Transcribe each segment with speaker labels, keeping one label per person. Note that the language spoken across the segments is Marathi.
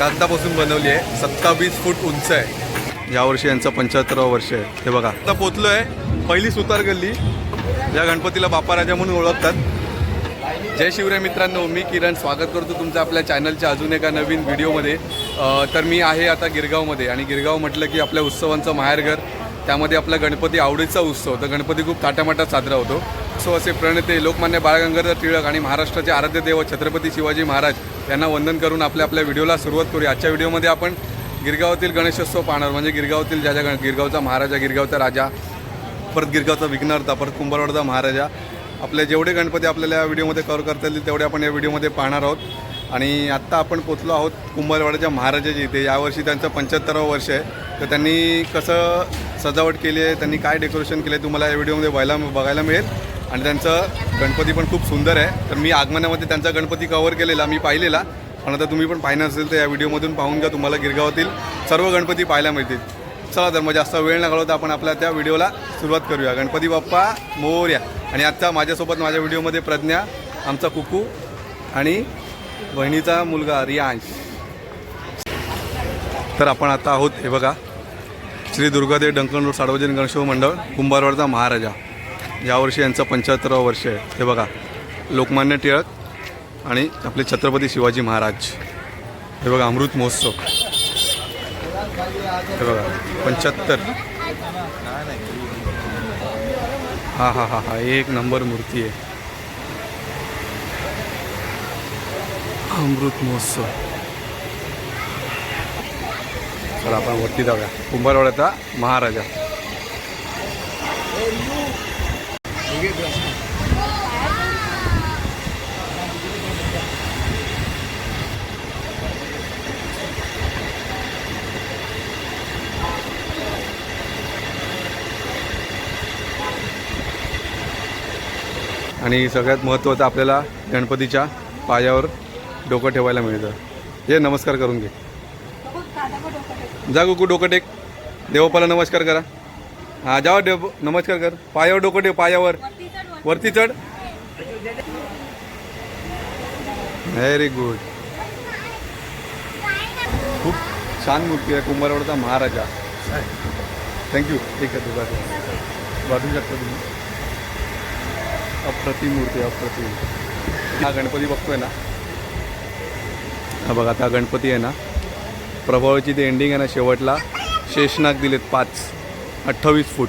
Speaker 1: कागदापासून बनवली आहे. सत्तावीस फूट उंच आहे. यावर्षी यांचं पंच्याहत्तरावं वर्ष आहे. हे बघा. आता पोचलो आहे पहिली सुतार गल्ली. या गणपतीला बापा राजा म्हणून ओळखतात. जय शिवराय मित्रांनो मी किरण. स्वागत करतो तुमचं आपल्या चॅनलच्या अजून एका नवीन व्हिडिओमध्ये. तर मी आहे आता गिरगावमध्ये. आणि गिरगाव म्हटलं की आपल्या उत्सवांचं माहेरघर त्यामध्ये आपला गणपती आवडीचा उत्सव. तर गणपती खूप थाटामाटात साजरा होतो. उत्सव असे प्रणेते लोकमान्य बाळगंगाधर टिळक आणि महाराष्ट्राचे आराध्य देव छत्रपती शिवाजी महाराज त्यांना वंदन करून आपल्या आपल्या व्हिडिओला सुरुवात करूया. आजच्या व्हिडिओमध्ये आपण गिरगावातील गणेशोत्सव पाहणार. म्हणजे गिरगावातील ज्या ज्या गण गिरगावचा महाराजा गिरगावचा राजा परत गिरगावचा विघ्नहर्ता परत कुंभारवाडचा महाराजा आपले जेवढे गणपती आपल्याला या व्हिडिओमध्ये कव्हर करता येतील तेवढे आपण या व्हिडिओमध्ये पाहणार आहोत. आणि आत्ता आपण पोचलो आहोत कुंभारवाड्याच्या महाराजाच्या इथे. यावर्षी त्यांचं पंच्याहत्तरावं वर्ष आहे. तर त्यांनी कसं सजावट केली आहे त्यांनी काय डेकोरेशन केलं आहे तुम्हाला या व्हिडिओमध्ये व्हायला बघायला मिळेल. आणि त्यांचं गणपती पण खूप सुंदर आहे. तर मी आगमनामध्ये त्यांचा गणपती कव्हर केलेला मी पाहिलेला. पण आता तुम्ही पण पाहिलं असेल तर या व्हिडिओमधून पाहून घ्या तुम्हाला गिरगावातील सर्व गणपती पाहायला मिळतील. चला तर मग जास्त वेळ न घालवता आपण आपल्या त्या व्हिडिओला सुरुवात करूया. गणपती बाप्पा मोर्या. आणि आत्ता माझ्यासोबत माझ्या व्हिडिओमध्ये प्रज्ञा आमचा कुकू आणि बहिणीचा मुलगा रियांश. तर आपण आता आहोत हे बघा श्री दुर्गादेव डंकन रोड सार्वजनिक गणेशोत्सव मंडळ कुंभारवाडचा महाराजा. यावर्षी यांचं पंच्याहत्तरावं वर्ष आहे. हे बघा लोकमान्य टिळक आणि आपले छत्रपती शिवाजी महाराज. हे बघा अमृत महोत्सव. हे बघा पंच्याहत्तर. हां हां हां हां एक नंबर मूर्ती आहे. अमृत महोत्सव. आपण वरती जाऊया. कुंभारवाड्याचा महाराजा. आणि सगळ्यात महत्त्वाचं आपल्याला गणपतीच्या पायावर डोकं ठेवायला मिळतं. हे नमस्कार करून घे. जा गुकू डोकं टेक. देवपाला नमस्कार करा. हा जाओ देव नमस्कार कर. पायावर डोकं ठेव पायावर. वरती चढ. व्हेरी गुड खूप छान मूर्ती आहे कुंभारवडचा महाराजा. थँक्यू ठीक आहे तुझा वाढू शकता तुम्ही. अप्रतिम मूर्ती अप्रतिम. हा गणपती बघतोय ना? हा बघा आता गणपती आहे ना? प्रभावची ते एंडिंग आहे ना शेवटला. शेषनाग दिलेत पाच. अठ्ठावीस फूट.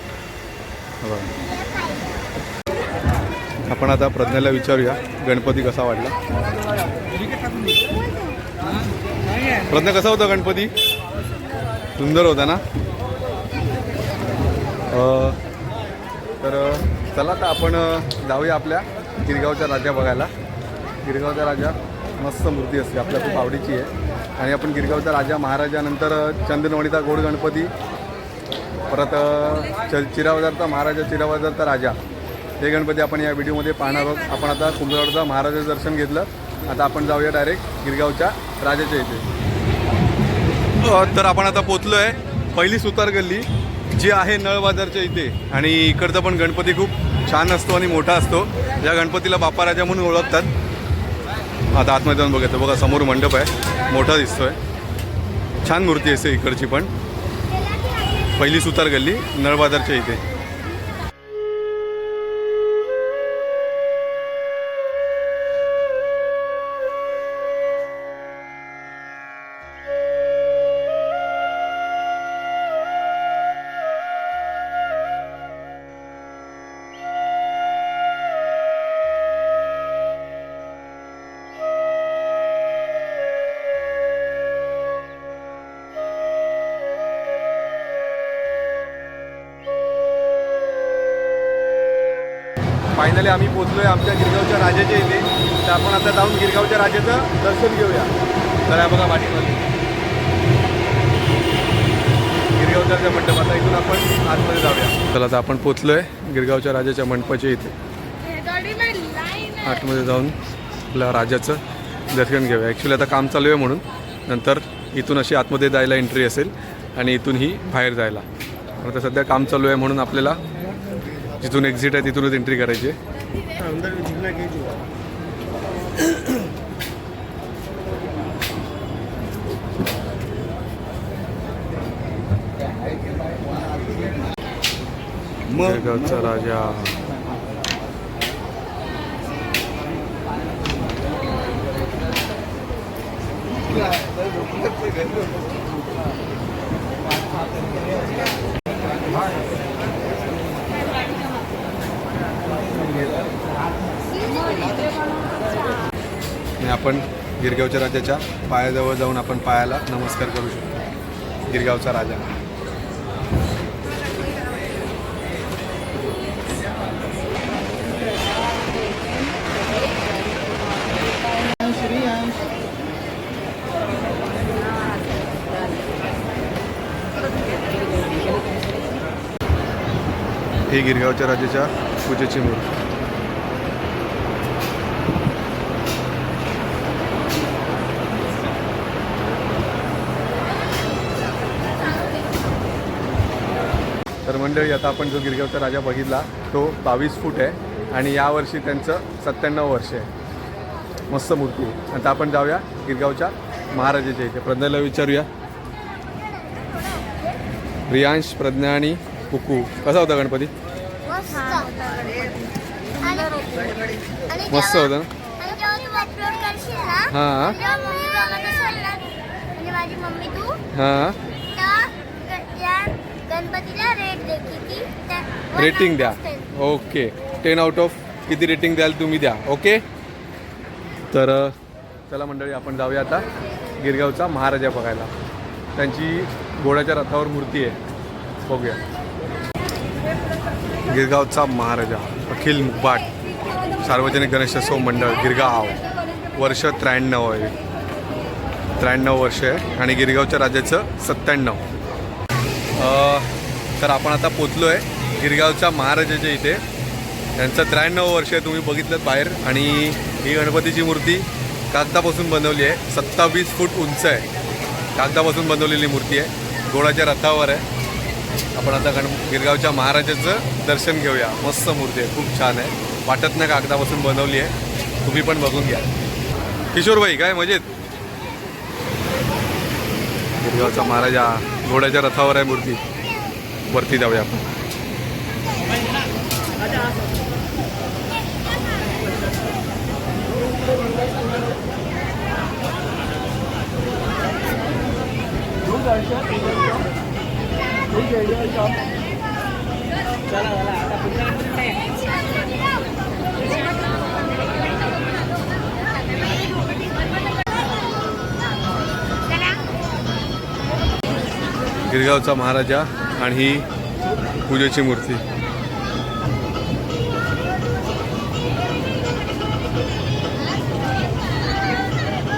Speaker 1: आपण आता प्रज्ञाला विचारूया गणपती कसा वाटला? प्रज्ञा कसा होता गणपती? सुंदर होता ना? तर चला तर आपण जाऊया आपल्या गिरगावच्या राजा बघायला. गिरगावचा राजा मस्त मूर्ती असते आपल्या खूप आवडीची आहे. आणि आपण गिरगावचा राजा महाराजानंतर अ, चंदनवाडीचा गोड गणपती परत अ, च चिराबाजारचा महाराजा चिरावजारचा राजा. हे गणपती आपण या व्हिडिओमध्ये पाहणार आहोत. आपण आता कुंभवाडचा महाराजाचं दर्शन घेतलं. आता आपण जाऊया डायरेक्ट गिरगावच्या राजाच्या इथे. तर आपण आता पोचलो आहे पहिली सुतार गल्ली जी आहे नळ बाजारच्या इथे. आणि इकडचा पण गणपती खूप छान असतो आणि मोठा असतो. या गणपतीला बाप्पा राजा म्हणून ओळखतात. आता आतमध्ये जाऊन बघायचं बघा समोर मंडप आहे. मोठा दिसतोय. छान मूर्ती असते इकडची पण. पहिली सुतार गल्ली नळबाजारच्या इथे. फायनली आम्ही पोचलो आहे आमच्या गिरगावच्या राजाच्या इथे. तर आपण आता जाऊन गिरगावच्या राजाचं दर्शन घेऊया. तर या बघा पाठीमध्ये गिरगावच्या मंडपाचा इथून आपण आतमध्ये जाऊया. चला आता आपण पोचलो आहे गिरगावच्या राजाच्या मंडपाच्या इथे. आतमध्ये जाऊन आपल्या राजाचं दर्शन घेऊया. ॲक्च्युली आता काम चालू आहे म्हणून. नंतर इथून अशी आतमध्ये जायला एंट्री असेल आणि इथून ही बाहेर जायला. आता सध्या काम चालू आहे म्हणून आपल्याला जिथून एक्झिट आहे तिथूनच एंट्री करायची
Speaker 2: जगाचा राजा.
Speaker 1: आणि आपण गिरगावच्या राजाच्या पायाजवळ जाऊन आपण पायाला नमस्कार करू शकतो. गिरगावचा राजा. ही गिरगावच्या राजाच्या पूजेची मूर्ती. तर मंडळी आता आपण जो गिरगावचा राजा बघितला तो बावीस फूट आहे आणि यावर्षी त्यांचं सत्त्याण्णव वर्ष आहे. मस्त मूर्ती आहे. आता आपण जाऊया गिरगावच्या महाराजाच्या इथे. प्रज्ञाला विचारूया. रियांश प्रज्ञा आणि कुकू. कसा होता गणपती?
Speaker 3: मस्त.
Speaker 1: होता ना? हां. हां.
Speaker 3: गणपतीला रेट दे किती? त्या- one
Speaker 1: रेटिंग द्या. ओके टेन आउट ऑफ किती रेटिंग द्याल तुम्ही द्या. ओके तर अ, चला मंडळी आपण जाऊया आता गिरगावचा महाराजा बघायला. त्यांची घोड्याच्या रथावर मूर्ती आहे. बघूया. गिरगावचा महाराजा अखिल मुकबाट सार्वजनिक गणेशोत्सव मंडळ गिरगाव. वर्ष त्र्याण्णव आहे. त्र्याण्णव वर्ष आहे. आणि गिरगावच्या राजाचं सत्त्याण्णव. तर आपण आता पोचलो आहे गिरगावच्या महाराजाच्या इथे. त्यांचं त्र्याण्णव वर्ष आहे तुम्ही बघितलं बाहेर आणि ही गणपतीची मूर्ती कागदापासून बनवली आहे. सत्तावीस फूट उंच आहे. कागदापासून बनवलेली मूर्ती आहे. गोडाच्या रथावर आहे. आपण आता गण गिरगावच्या महाराजाचं दर्शन घेऊया. मस्त मूर्ती आहे. खूप छान आहे. वाटत नाही कागदापासून बनवली आहे. तुम्ही पण बघून घ्या. किशोरबाई काय मजेत? गिरगावचा महाराजा घोड्याच्या रथावर आहे मूर्ती. वरती जाऊया आपण. चला गिरगावचा महाराजा आणि ही पूजेची मूर्ती.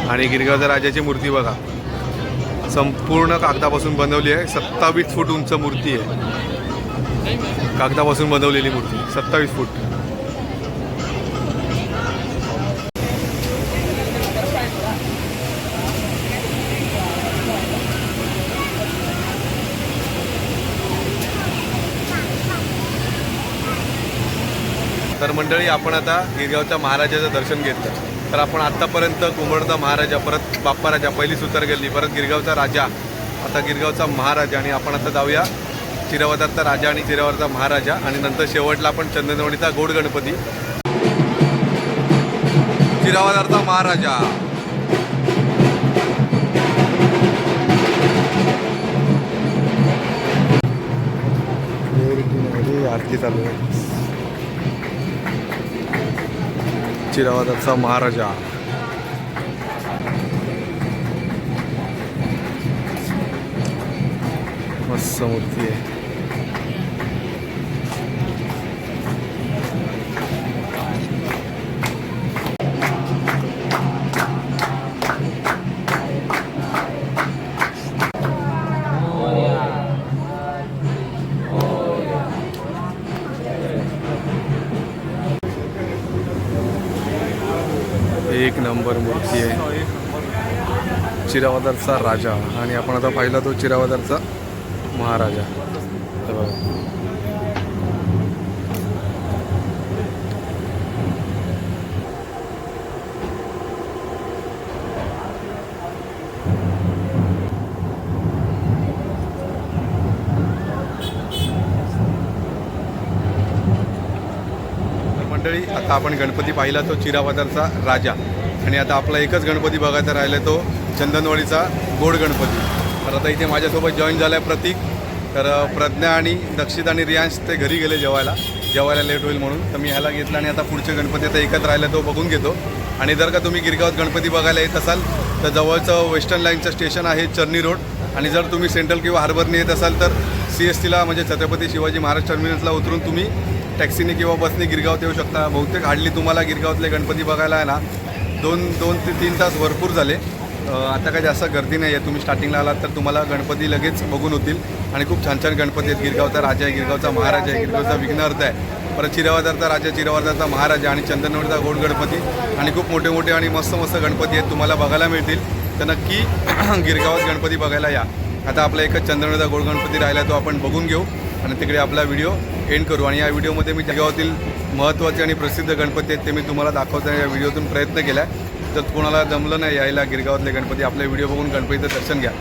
Speaker 1: आणि गिरगावच्या राजाची मूर्ती बघा. संपूर्ण कागदापासून बनवली आहे. सत्तावीस फूट उंच मूर्ती आहे. कागदापासून बनवलेली मूर्ती. सत्तावीस फूट. मंडळी आपण आता गिरगावच्या महाराजाचं दर्शन घेतलं. तर आपण आत्तापर्यंत कुंभणचा महाराजा परत बाप्पा राजा पहिली सुतार गेली. परत गिरगावचा राजा आता गिरगावचा महाराजा आणि आपण आता जाऊया चिरावदारचा राजा आणि चिरावरचा महाराजा. आणि नंतर शेवटला आपण चंदनवणीचा गोड गणपती. चिरावदारचा महाराजा. आरती चालू आहे. चिरावादाचा महाराजा. मस्त मूर्ती आहे. नंबर मूर्ती आहे. चिरावादारचा राजा. आणि आपण आता पाहिला तो चिरावादारचा महाराजा. मंडळी आता आपण गणपती पाहिला तो चिराबाजारचा राजा. आणि आता आपला एकच गणपती बघायचा राहिला तो चंदनवाडीचा गोड गणपती. तर आता इथे माझ्यासोबत जॉईन झाला आहे प्रतीक. तर प्रज्ञा आणि दक्षित आणि रियांश ते घरी गेले जेवायला. जेवायला लेट होईल म्हणून. तर मी ह्याला घेतला आणि आता पुढचे गणपती आता एकच राहिला तो बघून घेतो. आणि जर का तुम्ही गिरगावात गणपती बघायला येत असाल तर जवळचं वेस्टर्न लाईनचं स्टेशन आहे चर्नी रोड आणि जर तुम्ही सेंट्रल किंवा हार्बरने येत असाल तर सी एस टीला म्हणजे छत्रपती शिवाजी महाराज टर्मिनसला उतरून तुम्ही टॅक्सीने किंवा बसने गिरगावात येऊ शकता. बहुतेक हार्डली तुम्हाला गिरगावातले गणपती बघायला आहे ना दोन दोन ते तीन तास भरपूर झाले. आता काही जास्त गर्दी नाही आहे तुम्ही स्टार्टिंगला आलात तर तुम्हाला गणपती लगेच बघून होतील. आणि खूप छान छान गणपती आहेत. गिरगावचा राजा आहे गिरगावचा महाराजा आहे गिरगावचा विघ्नहर्ता आहे. परत चिरावादारचा राजा चिरावादारचा महाराजा आणि चंदनवडचा गोड गणपती. आणि खूप मोठे मोठे आणि मस्त मस्त गणपती आहेत. तुम्हाला बघायला मिळतील. तर नक्की गिरगावात गणपती बघायला या. आता आपला एकच चंदनवडीचा गोड गणपती राहिला तो आपण बघून घेऊ. आणि तिकडे आपला व्हिडिओ एंड करू. आणि या व्हिडिओमध्ये मी जगावातील महत्त्वाचे आणि प्रसिद्ध गणपती आहेत ते मी तुम्हाला दाखवता या व्हिडिओतून प्रयत्न केला आहे जर कोणाला जमलं नाही यायला गिरगावातले गणपती आपले व्हिडिओ बघून गणपतीचं दर्शन घ्या.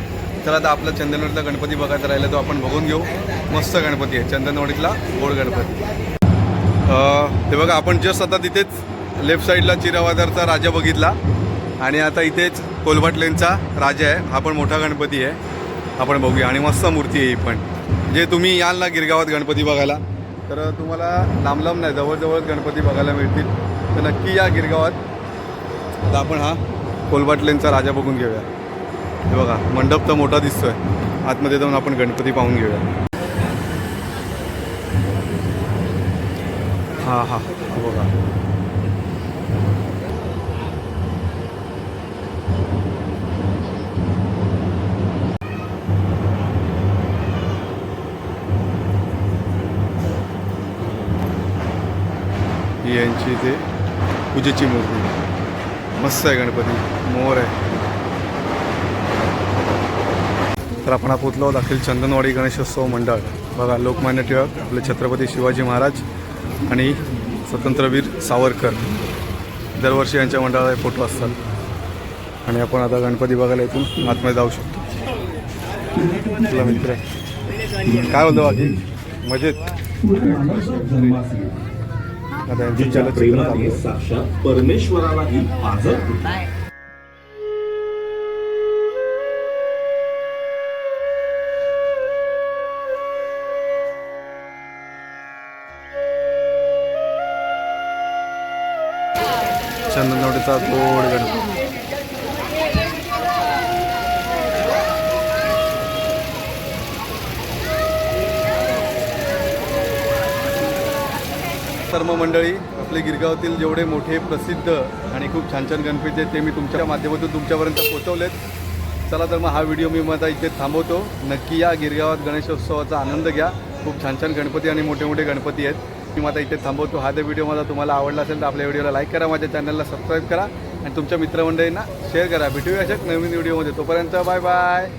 Speaker 1: चला आता आपला चंदनवाडीतला गणपती बघायचा राहिला तो आपण बघून घेऊ. मस्त गणपती आहे. चंदनवाडीतला गोड गणपती. ते बघा आपण जस्ट आता तिथेच लेफ्ट साईडला चिरावादारचा राजा बघितला. आणि आता इथेच कोलभाट लेनचा राजा आहे. हा पण मोठा गणपती आहे. आपण बघूया. आणि मस्त मूर्ती आहे ही पण. जे तुम्ही याल ना गिरगावात गणपती बघायला तर तुम्हाला लांब लांब नाही जवळजवळ गणपती बघायला मिळतील. तर नक्की या गिरगावात. तर आपण हा कोलबाटलेनचा राजा बघून घेऊया. हे बघा मंडप तर मोठा दिसतोय. आतमध्ये जाऊन आपण गणपती पाहून घेऊया. हां. हां बघा ही यांची ते पूजेची मूर्ती. मस्त आहे गणपती. मोर आहे. तर आपण हा आहोत अखिल चंदनवाडी गणेशोत्सव मंडळ. बघा लोकमान्य टिळक आपले छत्रपती शिवाजी महाराज आणि स्वतंत्रवीर सावरकर. दरवर्षी यांच्या मंडळाला फोटो असतात. आणि आपण आता गणपती बघायला इथून आतमध्ये जाऊ शकतो. तुला मित्र. काय बोलतो बाकी मजेत.
Speaker 2: तिच्या
Speaker 1: चलचित्र
Speaker 2: प्रेमाने
Speaker 1: चालू आहे.
Speaker 2: साक्षात परमेश्वरालाही पाजर
Speaker 1: चंदनवाडीचा गोड गणपती सर्व मंडळी आपले गिरगावातील जेवढे मोठे प्रसिद्ध आणि खूप छान छान गणपती आहेत ते मी तुमच्या माध्यमातून तुमच्यापर्यंत पोहोचवलेत. चला तर मग हा व्हिडिओ मी माझा इथे थांबवतो. नक्की या गिरगावात गणेशोत्सवाचा आनंद घ्या. खूप छान छान गणपती आणि मोठे मोठे गणपती आहेत. मी माझा इथे थांबवतो. हा जर व्हिडिओ माझा तुम्हाला आवडला असेल तर आपल्या व्हिडिओला लाईक करा माझ्या चॅनलला सबस्क्राईब करा आणि तुमच्या मित्रमंडळींना शेअर करा. भेटूया अशाच नवीन व्हिडिओमध्ये. तोपर्यंत बाय बाय